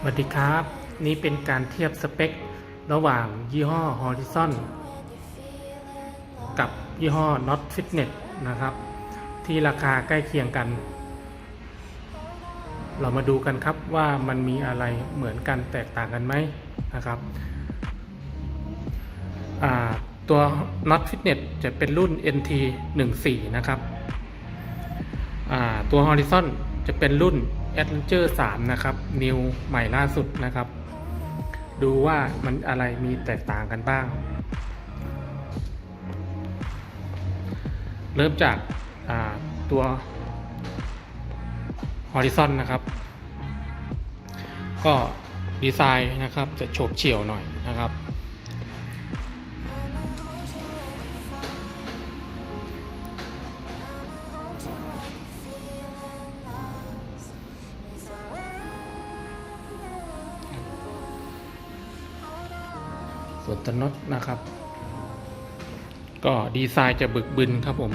สวัสดีครับ นี่เป็นการเทียบสเปค ระหว่างยี่ห้อ Horizon กับยี่ห้อ Not Fitness นะครับ ที่ราคาใกล้เคียงกัน เรามาดูกันครับว่ามันมีอะไรเหมือนกันแตกต่างกันไหมนะครับตัว Not Fitness จะเป็นรุ่น NT 14นะครับตัว Horizon จะเป็นรุ่น Adventure 3 นะครับ New ใหม่ล่าสุดนะครับ ดูว่ามันอะไรมีแตกต่างกันบ้าง เริ่มจากาตัว Horizon นะครับ ก็ดีไซน์นะครับจะโฉบเฉี่ยวหน่อยนะครับ ตน็อตนะครับ ก็ดีไซน์จะบึกบึนครับผม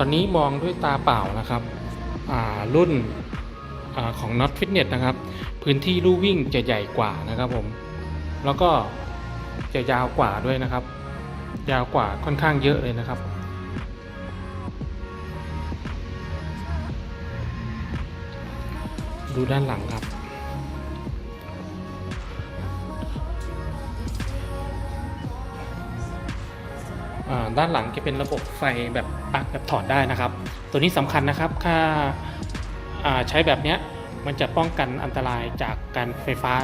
ตอนนี้มองด้วยตาเปล่านะครับ รุ่นอของ Not Fitness นะครับ พื้นที่ลู่วิ่งจะใหญ่กว่านะครับผม แล้วก็จะยาวกว่าด้วยนะครับ ยาวกว่าค่อนข้างเยอะเลยนะครับ ดูด้านหลังครับอ่าด้านหลังจะเป็นระบบไฟแบบปลั๊กแบบถอดได้นะครับ ตัวนี้สำคัญนะครับถ้าอ่าใช้แบบนี้มันจะป้องกันอันตรายจากการไฟฟ้า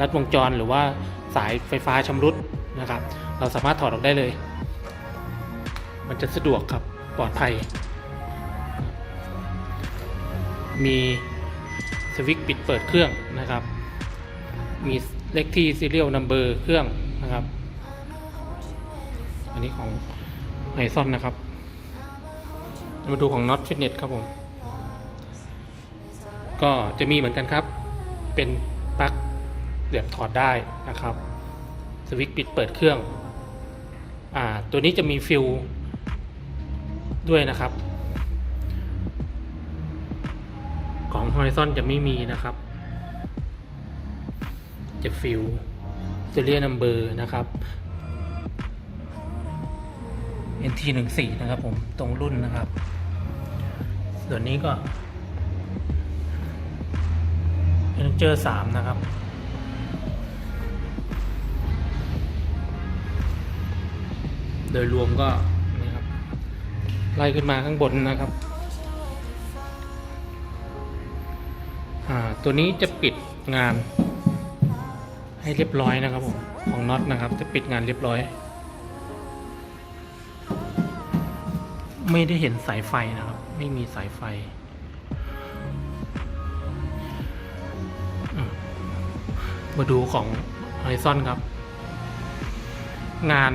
ลัดวงจรหรือว่าสายไฟฟ้าชำรุดนะครับ เราสามารถถอดออกได้เลย มันจะสะดวกครับปลอดภัย มีสวิตช์ปิดเปิดเครื่องนะครับ มีเลขที่ serial number เครื่องนะครับ อันนี้ของไฮซอนนะครับ มาดูของ Not Fitness ครับผม ก็จะมีเหมือนกันครับ เป็นปลั๊กเสียบถอดได้นะครับ สวิตช์ปิดเปิดเครื่อง อ่าตัวนี้จะมีฟิลด้วยนะครับ ของ Horizon จะไม่มีนะครับ จะฟิล serial number นะครับ NT 1 4 นะครับผมตรงรุ่นนะครับ ส่วนนี้ก็เจอสามนะครับ ดยรวมก็นี่ครับไล่ขึ้นมาข้างบนนะครับอ่าตัวนี้จะปิดงาน ให้เรียบร้อยนะครับผมของน็อตนะครับ จะปิดงานเรียบร้อย ไม่ได้เห็นสายไฟนะครับ ไม่มีสายไฟมาดูของ Horizon ครับ งาน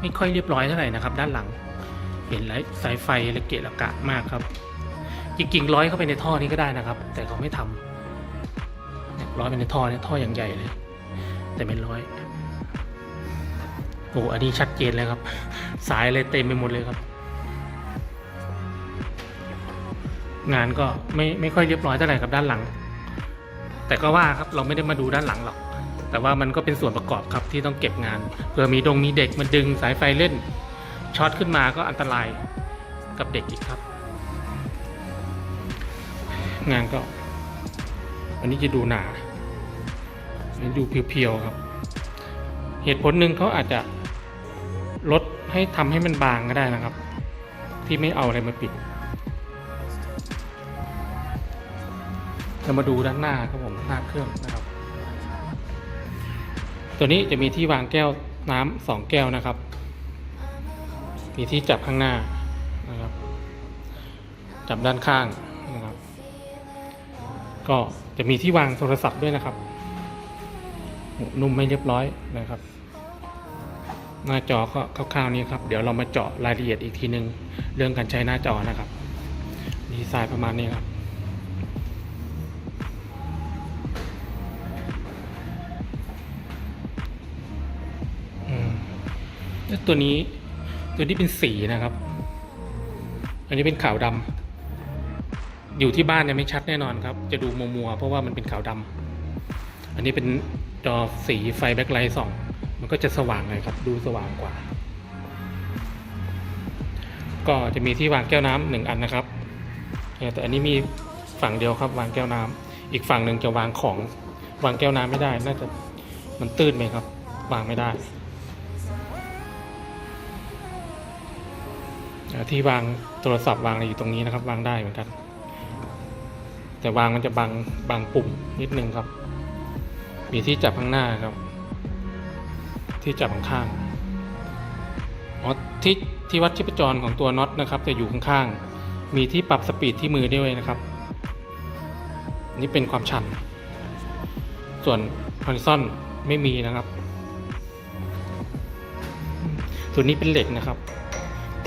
ไม่ค่อยเรียบร้อยเท่าไหร่นะครับ ด้านหลัง เห็นไรสายไฟระเกะระกะมากครับจริงๆร้อยเข้าไปในท่อนี้ก็ได้นะครับ แต่เขาไม่ทำร้อยไปในท่อเนี่ยท่ออย่างใหญ่เลย แต่ไม่ร้อยโอ้อันนี้ชัดเจนเลยครับ สายเลยเต็มไปหมดเลยครับ งานก็ไม่ไม่ค่อยเรียบร้อยเท่าไหร่ครับด้านหลัง แต่ก็ว่าครับเราไม่ได้มาดูด้านหลังหรอก แต่ว่ามันก็เป็นส่วนประกอบครับที่ต้องเก็บงานเผื่อมีดงมีเด็กมันดึงสายไฟเล่นช็อตขึ้นมาก็อันตรายกับเด็กอีกครับ งานก็ อันนี้จะดูหนาอันนี้ดูเพียวๆครับ เหตุผลหนึ่งเขาอาจจะลดให้ทำให้มันบางก็ได้นะครับ ที่ไม่เอาอะไรมาปิดเรามาดูด้านหน้าครับผมหน้าเครื่องนะครับ ตัวนี้จะมีที่วางแก้วน้ำสองแก้วนะครับ มีที่จับข้างหน้านะครับ จับด้านข้างนะครับ ก็จะมีที่วางโทรศัพท์ด้วยนะครับ นุ่มไม่เรียบร้อยนะครับ หน้าจอก็คร่าวๆนี้ครับ เดี๋ยวเรามาเจาะรายละเอียดอีกทีนึง เรื่องการใช้หน้าจอนะครับ ดีไซน์ประมาณนี้ครับ แล้วตัวนี้ตัวนี้เป็นสีนะครับ อันนี้เป็นขาวดำอยู่ที่บ้านเนี่ยไม่ชัดแน่นอนครับ จะดูมัวๆเพราะว่ามันเป็นขาวดำอันนี้เป็นจอสีไฟแบ็คไลท์ส่อง มันก็จะสว่างเลยครับ ดูสว่างกว่า ก็จะมีที่วางแก้วน้ำหนึ่งอันนะครับ แต่อันนี้มีฝั่งเดียวครับ วางแก้วน้ำอีกฝั่งหนึ่งจะวางของ วางแก้วน้ำไม่ได้ น่าจะมันตื้นไหมครับ วางไม่ได้ ที่วางโทรศัพท์วางอยู่ตรงนี้นะครับ วางได้เหมือนกัน แต่วางมันจะบังบังปุ่มนิดนึงครับ มีที่จับข้างหน้าครับ ที่จับข้างๆอ๋อที่ที่วัดชีพจรของตัวน็อตนะครับ จะอยู่ข้างๆมีที่ปรับสปีดที่มือด้วยนะครับ นี่เป็นความชัน ส่วน horizon ไม่มีนะครับ ส่วนนี้เป็นเหล็กนะครับ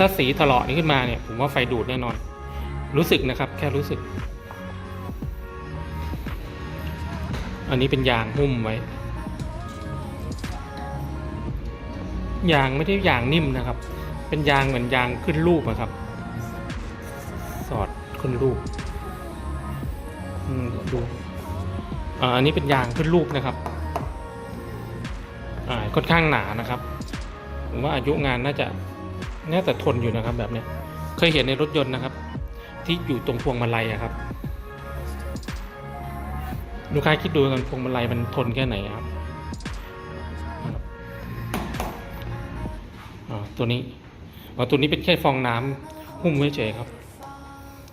ถ้าสีถลอกนี้ขึ้นมาเนี่ย ผมว่าไฟดูดแน่นอน รู้สึกนะครับ แค่รู้สึก อันนี้เป็นยางหุ้มไว้ ยางไม่ได้ยางนิ่มนะครับ เป็นยางเหมือนยางขึ้นรูปอะครับ สอดขึ้นรูปดูอันนี้เป็นยางขึ้นรูปนะครับค่อนข้างหนานะครับ ผมว่าอายุงานน่าจะ น่าจะทนอยู่นะครับแบบเนี้ยเคยเห็นในรถยนต์นะครับ ที่อยู่ตรงพวงมาลัยอะครับลูกค้าคิดดูกันพวงมาลัยมันทนแค่ไหนครับตัวนี้อ๋อตัวนี้เป็นแค่ฟองน้ำหุ้มไว้เฉยครับ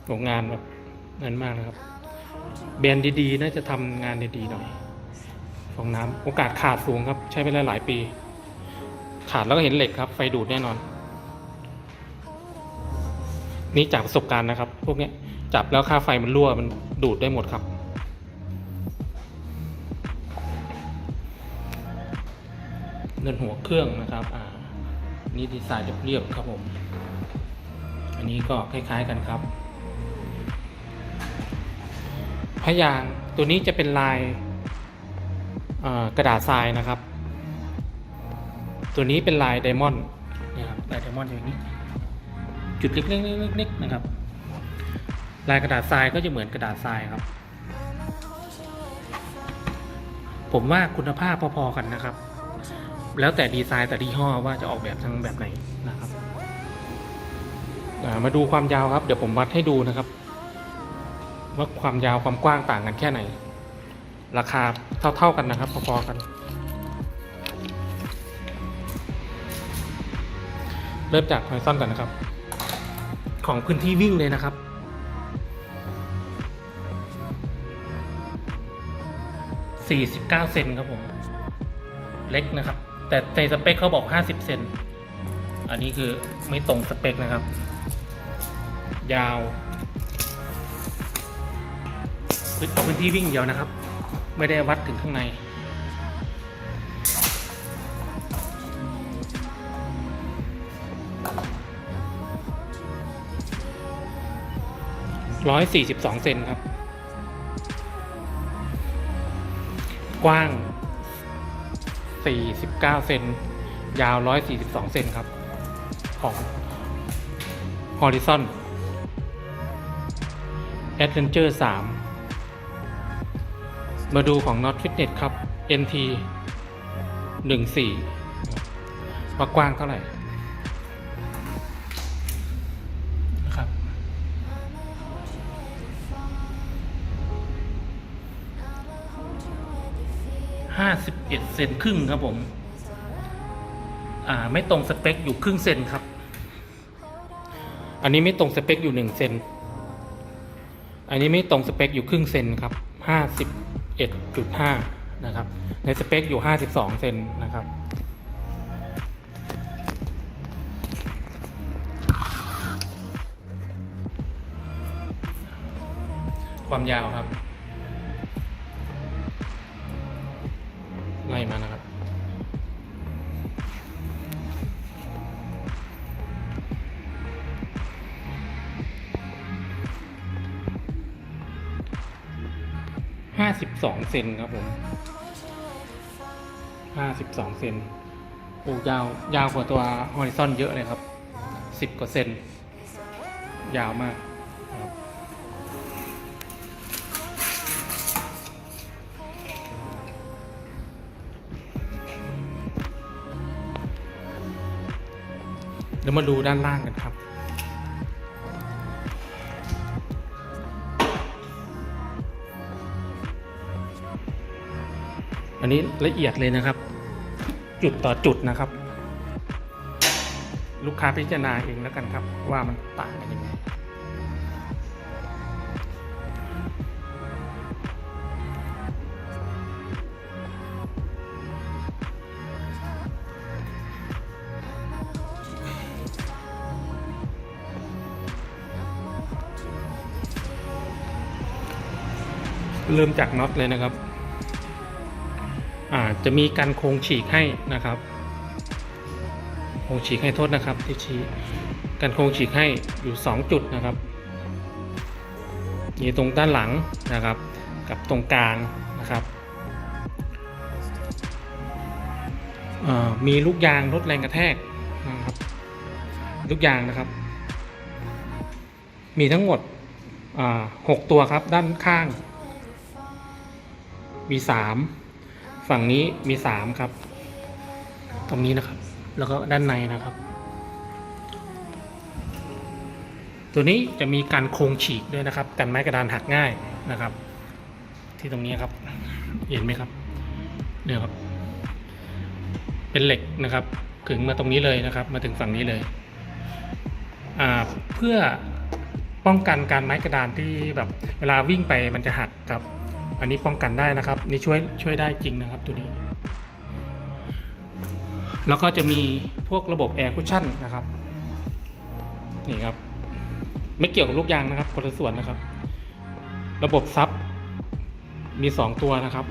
โรงงานแบบนั้นมากนะครับ แบรนด์ดีๆ น่าจะทำงานดีๆหน่อย ฟองน้ำโอกาสขาดสูงครับ ใช้ไปหลายๆปี ขาดแล้วก็เห็นเหล็กครับ ไฟดูดแน่นอน นี่จากประสบการณ์นะครับ พวกนี้จับแล้วค่าไฟมันรั่วมันดูดได้หมดครับเงินหัวเครื่องนะครับ อ่า นี่ดีไซน์เรียบๆครับผม อันนี้ก็คล้ายๆกันครับพยางตัวนี้จะเป็นลายกระดาษทรายนะครับ ตัวนี้เป็นลายไดมอนด์นี่ครับลายไดมอนด์อย่างนี้ จุดเล็กๆๆๆนะครับ ลายกระดาษทรายก็จะเหมือนกระดาษทรายครับ ผมว่าคุณภาพพอๆกันนะครับ แล้วแต่ดีไซน์แต่ยี่ห้อว่าจะออกแบบทางแบบไหนนะครับามาดูความยาวครับ เดี๋ยวผมวัดให้ดูนะครับ ว่าความยาวความกว้างต่างกันแค่ไหน ราคาเท่าๆกันนะครับ พอๆกัน เริ่มจากไฮซอนก่อนนะครับ ของพื้นที่วิ่งเลยนะครับ 49 เซนครับผม เล็กนะครับ แต่ในสเปคเขาบอก 50 เซน อันนี้คือไม่ตรงสเปคนะครับ ยาวเอาพื้นที่วิ่งเดียวนะครับ ไม่ได้วัดถึงข้างใน ร้อยสี่สิบสองเซนครับ กว้าง49เซนยาว142เซนครับ ของ Horizon Adventure 3 มาดูของ Not Fitness ครับ NT 14 ว่ากว้างเท่าไหร่ สิบเอ็ดเซนครึ่งครับผม อ่า ไม่ตรงสเปคอยู่ครึ่งเซนครับ อันนี้ไม่ตรงสเปคอยู่หนึ่งเซน อันนี้ไม่ตรงสเปคอยู่ครึ่งเซนครับห้าสิบเอ็ดจุดห้านะครับ ในสเปคอยู่ห้าสิบสองเซนนะครับความยาวครับ 52 เซนครับผม 52 เซนโอ้ยาวยาวกว่าตัวฮอริซอนเยอะเลยครับ 10 กว่าเซน ยาวมากเดี๋ยวมาดูด้านล่างกันครับ อันนี้ละเอียดเลยนะครับ จุดต่อจุดนะครับ ลูกค้าพิจารณาเองแล้วกันครับ ว่ามันต่างกันยังไงเริ่มจากน็อตเลยนะครับ จะมีการโครงฉีกให้นะครับโครงฉีกให้โทษนะครับที่ชี้การโครงฉีกให้อยู่ 2 จุดนะครับมีตรงด้านหลังนะครับ กับตรงกลางนะครับมีลูกยางลดแรงกระแทกนะครับลูกยางนะครับ มีทั้งหมดหกตัวครับด้านข้าง มีสาม ฝั่งนี้มีสามครับ ตรงนี้นะครับ แล้วก็ด้านในนะครับ ตัวนี้จะมีการโครงฉีกด้วยนะครับ กันไม้กระดานหักง่ายนะครับ ที่ตรงนี้ครับ เห็นไหมครับเนี่ยครับ เป็นเหล็กนะครับขึงมาตรงนี้เลยนะครับ มาถึงฝั่งนี้เลยเพื่อป้องกันการไม้กระดานที่แบบเวลาวิ่งไปมันจะหักครับ อันนี้ป้องกันได้นะครับ นี่ช่วยช่วยได้จริงนะครับตัวนี้ แล้วก็จะมีพวกระบบแอร์คุชชั่นนะครับ นี่ครับ ไม่เกี่ยวกับลูกยางนะครับคนละส่วนนะครับ ระบบซับมีสองตัวนะครับ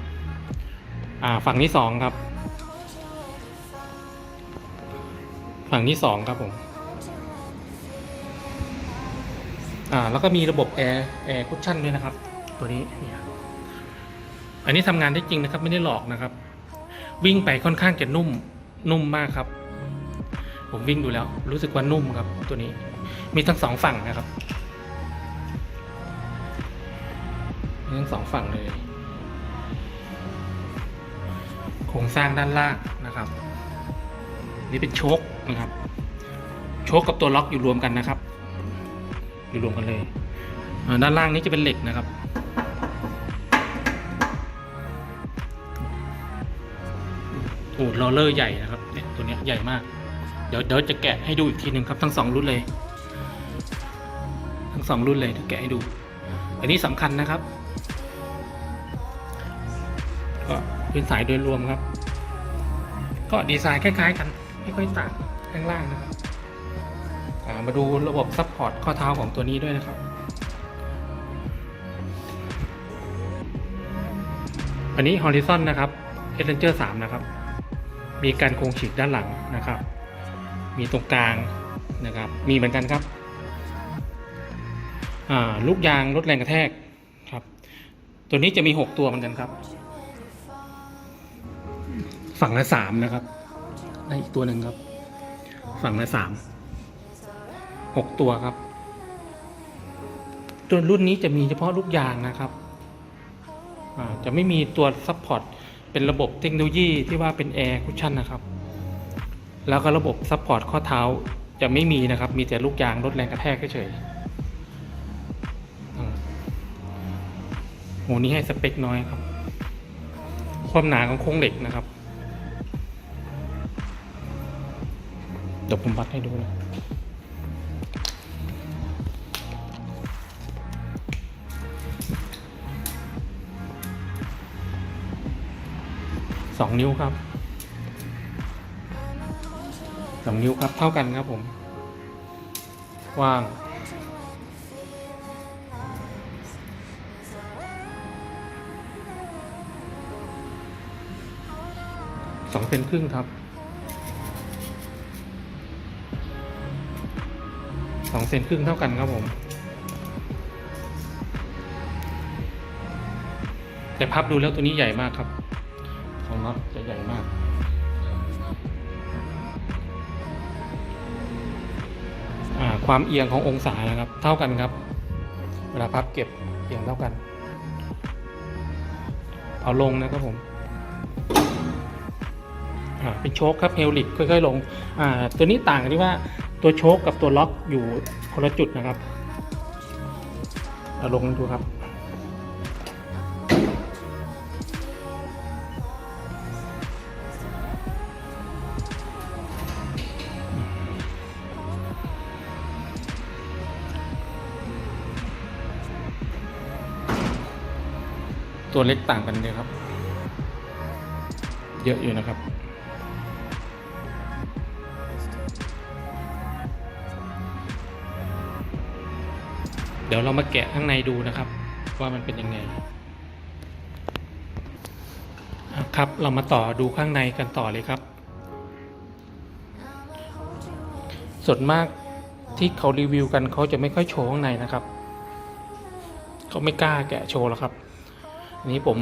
อ่าฝั่งที่สองครับ ฝั่งที่สองครับผม อ่าแล้วก็มีระบบแอร์แอร์คุชชั่นด้วยนะครับ ตัวนี้เนี่ย อันนี้ทำงานได้จริงนะครับ ไม่ได้หลอกนะครับ วิ่งไปค่อนข้างจะนุ่มนุ่มมากครับ ผมวิ่งดูแล้ว รู้สึกว่านุ่มครับ ตัวนี้ มีทั้งสองฝั่งนะครับมีทั้งสองฝั่งเลยโครงสร้างด้านล่างนะครับ นี่เป็นโชคนะครับ โชคกับตัวล็อกอยู่รวมกันนะครับ อยู่รวมกันเลยด้านล่างนี้จะเป็นเหล็กนะครับ โอ้ลอเลอร์ใหญ่นะครับเนี่ยตัวเนี้ยใหญ่มาก เดี๋ยวเดี๋ยวจะแกะให้ดูอีกทีหนึ่งครับทั้งสองรุ่นเลย ทั้งสองรุ่นเลยเดี๋ยวแกะให้ดู อันนี้สำคัญนะครับ ก็เป็นสายโดยรวมครับ ก็ดีไซน์คล้าย ๆ กันไม่ค่อยต่างข้างล่างนะครับมาดูระบบซัพพอร์ตข้อเท้าของตัวนี้ด้วยนะครับอันนี้ Horizon นะครับ Adventure 3 นะครับ มีการโครงฉีกด้านหลังนะครับ มีตรงกลางนะครับ มีเหมือนกันครับอ่าลูกยางลดแรงกระแทกครับ ตัวนี้จะมี 6 ตัวเหมือนกันครับ ฝั่งละสามนะครับได้อีกตัวหนึ่งครับ ฝั่งละสามหกตัวครับ ตัวรุ่นนี้จะมีเฉพาะลูกยางนะครับอ่าจะไม่มีตัวซัพพอร์ต เป็นระบบเทคโนโลยีที่ว่าเป็นแอร์คุชชั่นนะครับ แล้วก็ระบบซัพพอร์ตข้อเท้าจะไม่มีนะครับ มีแต่ลูกยางลดแรงกระแทกเฉยๆอืมโหนี่ให้สเปคน้อยครับ ความหนาของโครงเหล็กนะครับ เดี๋ยวผมวัดให้ดูนะ สองนิ้วครับสองนิ้วครับเท่ากันครับผมกว้าง สองเซนครึ่งครับสองเซนครึ่งเท่ากันครับผมแต่พับดูแล้วตัวนี้ใหญ่มากครับ น็อตจะใหญ่มากความเอียงขององศานะครับ เท่ากันครับ เวลาพับเก็บเอียงเท่ากัน เอาลงนะครับผมเป็นโชคครับเฮลิกค่อยๆลง ตัวนี้ต่างกันที่ว่าตัวโชคกับตัวล็อกอยู่คนละจุดนะครับ เอาลงดูครับ ตัวเล็กต่างกันเลยครับ เยอะอยู่นะครับ เดี๋ยวเรามาแกะข้างในดูนะครับ ว่ามันเป็นยังไงครับเรามาต่อดูข้างในกันต่อเลยครับ ส่วนมากที่เขารีวิวกันเขาจะไม่ค่อยโชว์ข้างในนะครับ เขาไม่กล้าแกะโชว์แล้วครับ อันนี้ผม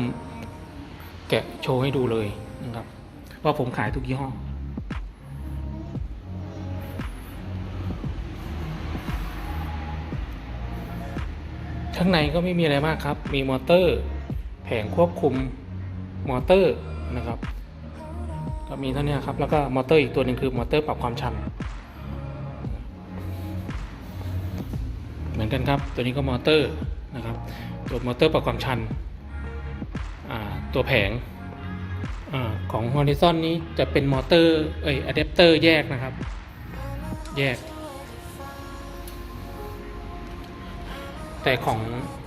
แกะโชว์ให้ดูเลยนะครับว่าผมขายทุกยี่ห้อข้างในก็ไม่มีอะไรมากครับ มีมอเตอร์ แผงควบคุมมอเตอร์นะครับ ก็มีเท่านี้ครับ แล้วก็มอเตอร์อีกตัวหนึ่งคือมอเตอร์ปรับความชัน เหมือนกันครับ ตัวนี้ก็มอเตอร์นะครับ ตัวมอเตอร์ปรับความชัน ตัวแผงอของ Horizon นี้จะเป็นมอเตอร์เอ้ยอะแดปเตอร์แยกนะครับ แยก แต่ของ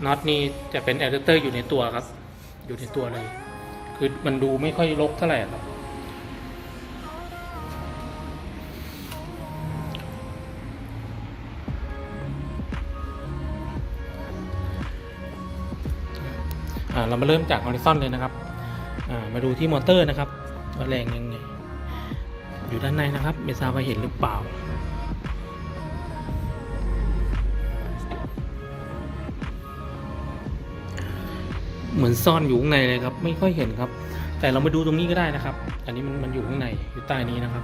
น็อตนี่จะเป็นอะแดปเตอร์อยู่ในตัวครับ อยู่ในตัวเลย คือมันดูไม่ค่อยลกเท่าไหร่ครับ เรามาเริ่มจาก Horizon เลยนะครับมาดูที่มอเตอร์นะครับว่าแรงยังไงอยู่ด้านในนะครับไม่ทราบว่าเห็นหรือเปล่าเหมือนซ่อนอยู่ข้างในเลยครับ ไม่ค่อยเห็นครับ แต่เรามาดูตรงนี้ก็ได้นะครับ อันนี้มันมันอยู่ข้างในอยู่ใต้นี้นะครับ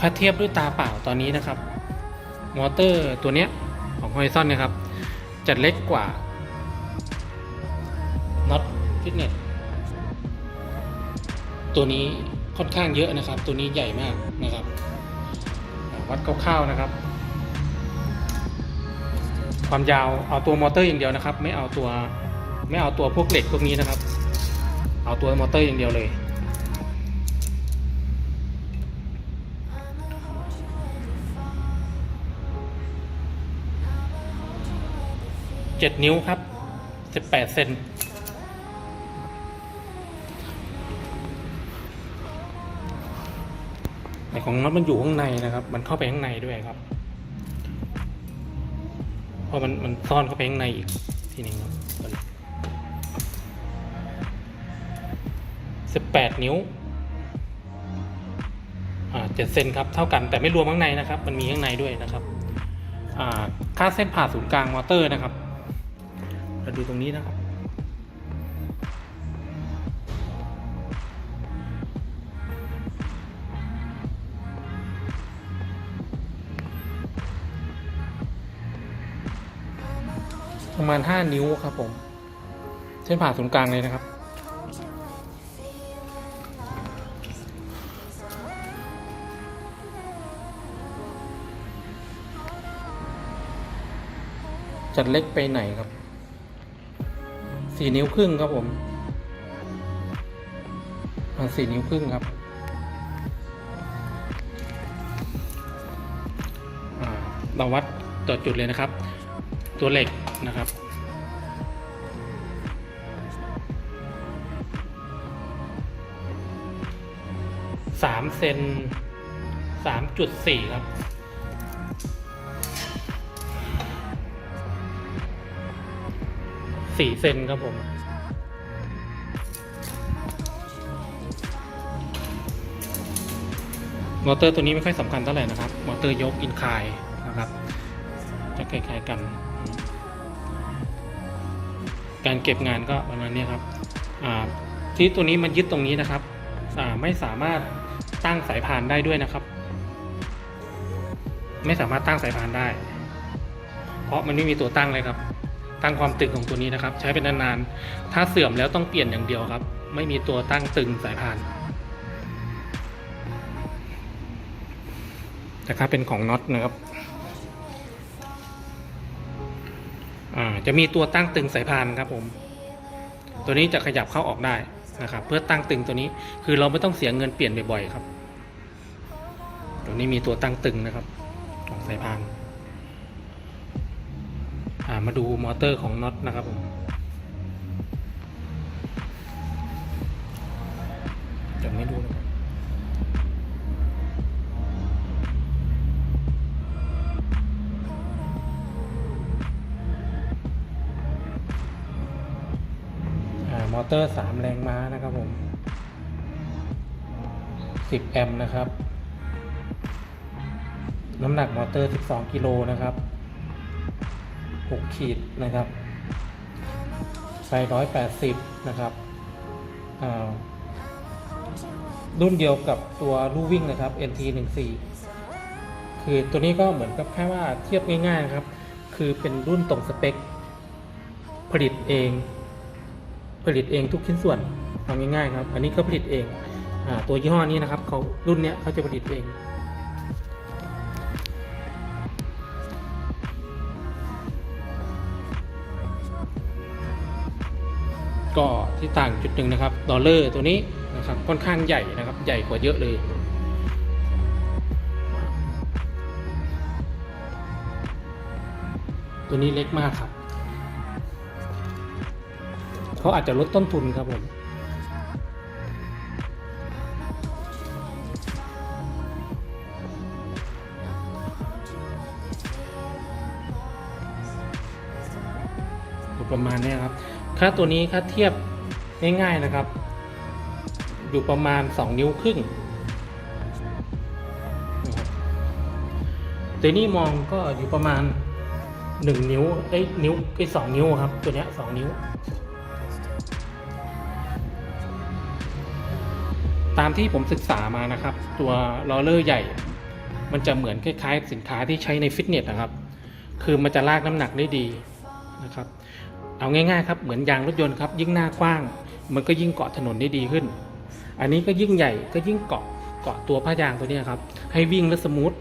ถ้าเทียบด้วยตาเปล่าตอนนี้นะครับ มอเตอร์ตัวเนี้ยของ Horizon นะครับ จะเล็กกว่า ฟิตเนสตัวนี้ค่อนข้างเยอะนะครับ ตัวนี้ใหญ่มากนะครับ วัดคร่าวๆนะครับ ความยาวเอาตัวมอเตอร์อย่างเดียวนะครับ ไม่เอาตัวไม่เอาตัวพวกเหล็กพวกนี้นะครับ เอาตัวมอเตอร์อย่างเดียวเลยเจ็ดนิ้วครับสิบแปดเซน ของน็อตมันอยู่ข้างในนะครับ มันเข้าไปข้างในด้วยครับเพราะมันมันซ่อนเข้าไปข้างในอีกทีหนึงครับสิบแปดนิ้วอ่าเจ็ดเซนครับเท่ากันแต่ไม่รวมข้างในนะครับ มันมีข้างในด้วยนะครับอ่าค่าเส้นผ่าศูนย์กลางมอเตอร์นะครับเราดูตรงนี้นะครับ ประมาณ 5 นิ้วครับผม เส้นผ่าศูนย์กลางเลยนะครับ จัดเล็กไปไหนครับสี่นิ้วครึ่งครับผมมาสี่นิ้วครึ่งครับเราวัดต่อจุดเลยนะครับ ตัวเหล็กนะครับ สามเซนสามจุดสี่ครับสี่เซนครับผมมอเตอร์ตัวนี้ไม่ค่อยสำคัญเท่าไหร่นะครับ มอเตอร์ยกอินคายนะครับ จะคล้ายๆกัน เก็บงานก็ประมาณนี้ครับที่ตัวนี้มันยึดตรงนี้นะครับไม่สามารถตั้งสายพานได้ด้วยนะครับ ไม่สามารถตั้งสายพานได้ เพราะมันไม่มีตัวตั้งเลยครับ ตั้งความตึงของตัวนี้นะครับ ใช้เป็นนานๆถ้าเสื่อมแล้วต้องเปลี่ยนอย่างเดียวครับ ไม่มีตัวตั้งตึงสายพานนะครับเป็นของน็อตนะครับ อ่าจะมีตัวตั้งตึงสายพานครับผม ตัวนี้จะขยับเข้าออกได้นะครับ เพื่อตั้งตึงตัวนี้ คือเราไม่ต้องเสียเงินเปลี่ยนบ่อยๆครับ ตัวนี้มีตัวตั้งตึงนะครับของสายพาน อ่ามาดูมอเตอร์ของน็อตนะครับผม เตอร์สามแรงม้านะครับผมสิบแอมป์นะครับ น้ำหนักมอเตอร์ 12 กิโลนะครับ 6 ขีดนะครับไฟ180นะครับอ่ารุ่นเดียวกับตัวลู่วิ่งนะครับ NT 14คือตัวนี้ก็เหมือนกับแค่ว่าเทียบง่ายๆครับ คือเป็นรุ่นตรงสเปค ผลิตเอง ผลิตเองทุกชิ้นส่วนเอาง่ายๆครับ อันนี้ก็ผลิตเองอตัวยี่ห้อนี้นะครับเขารุ่นเนี้ยเขาจะผลิตเองก็ที่ต่างจุดหนึ่งนะครับ ดอลเลอร์ตัวนี้นะครับค่อนข้างใหญ่นะครับ ใหญ่กว่าเยอะเลย ตัวนี้เล็กมากครับ เขาอาจจะลดต้นทุนครับผมอยู่ประมาณเนี้ยครับ ค่าตัวนี้ค่าเทียบง่ายๆนะครับ อยู่ประมาณ 2 นิ้วครึ่งตัวนี้มองก็อยู่ประมาณ 1 นิ้วเอ้ยนิ้วไอ้สองนิ้วครับ ตัวเนี้ยสองนิ้ว ตามที่ผมศึกษามานะครับ ตัวลอเลอร์ใหญ่ มันจะเหมือนคล้ายๆ สินค้าที่ใช้ในฟิตเนสนะครับ คือมันจะลากน้ำหนักได้ดีนะครับ เอาง่ายๆครับเหมือนยางรถยนต์ครับ ยิ่งหน้ากว้าง มันก็ยิ่งเกาะถนนได้ดีขึ้น อันนี้ก็ยิ่งใหญ่ก็ยิ่งเกาะเกาะตัวผ้ายางตัวนี้ครับ ให้วิ่งแล้วสมูท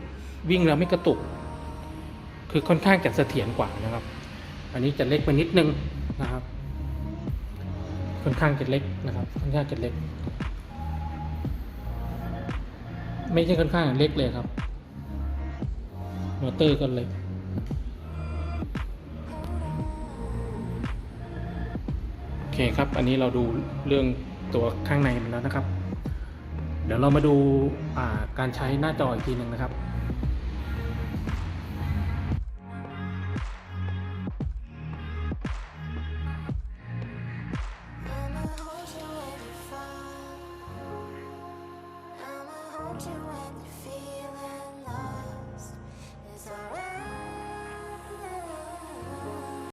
วิ่งแล้วไม่กระตุก คือค่อนข้างจะเสถียรกว่านะครับ อันนี้จะเล็กไปนิดนึงนะครับ ค่อนข้างจะเล็กนะครับ ค่อนข้างจะเล็ก ไม่ใช่ค่อนข้างเล็กเลยครับ มอเตอร์ก็เล็กโอเคครับ อันนี้เราดูเรื่องตัวข้างในมันแล้วนะครับ เดี๋ยวเรามาดูาการใช้หน้าจออีกทีหนึ่งนะครับ